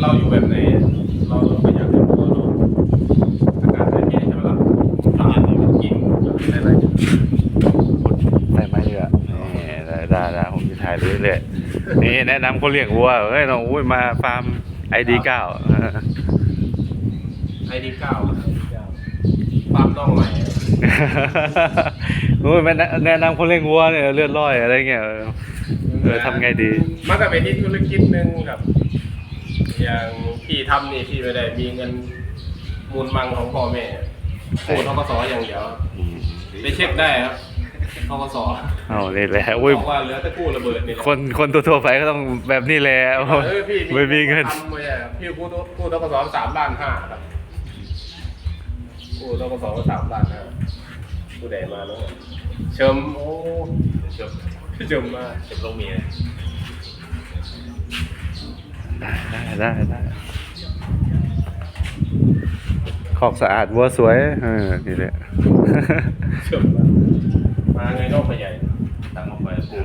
เราอยู่แบบไหน เราก็อยากให้ตัวเราอากาศแบบนี้ใช่ไหมล่ะตาเรากินอะไรได้ไหมเยอะนี่ได้ได้ได้ผมจะถ่ายเรื่อยๆนี่แนะนำคนเลี้ยงวัวเฮ้ยน้องอุ้ยมาฟาร์มไอดีเก้าไอดีเก้าฟาร์มน้องใหม่ อุ้ยมาแนะนำคนเลี้ยงวัวเนี่ยเลือดร้อยอะไรเงี้ยเออเออทำไงดี มันก็เป็นที่ธุรกิจหนึ่งครับ อย่างพี่ทำนี่พี่ไม่ได้มีเงินมูลมังของพ่อแม่กู้ทกสอย่างเดียวอืมไปเช็คได้ครับทกสเอานี่แหละอุ้ยบอกว่าเหลือแต่กู้ระเบิดนี่แหละคนคนทั่วๆไปก็ต้องแบบนี้แหละเออพี่ไม่มีเงินทำไว้อะพี่กู้กู้ทกสสามล้านห้าครับ กู้ทกสสามล้านห้าผู้ใดมาแล้วเชิมโอ้เชิมเชิมมาเชิมลงเมียได้ได้ได้ขอกสะอาดวัวสวยเออนี่แหละ เชิมมามาไงนอกไปใหญ่ตั้งออกไปปู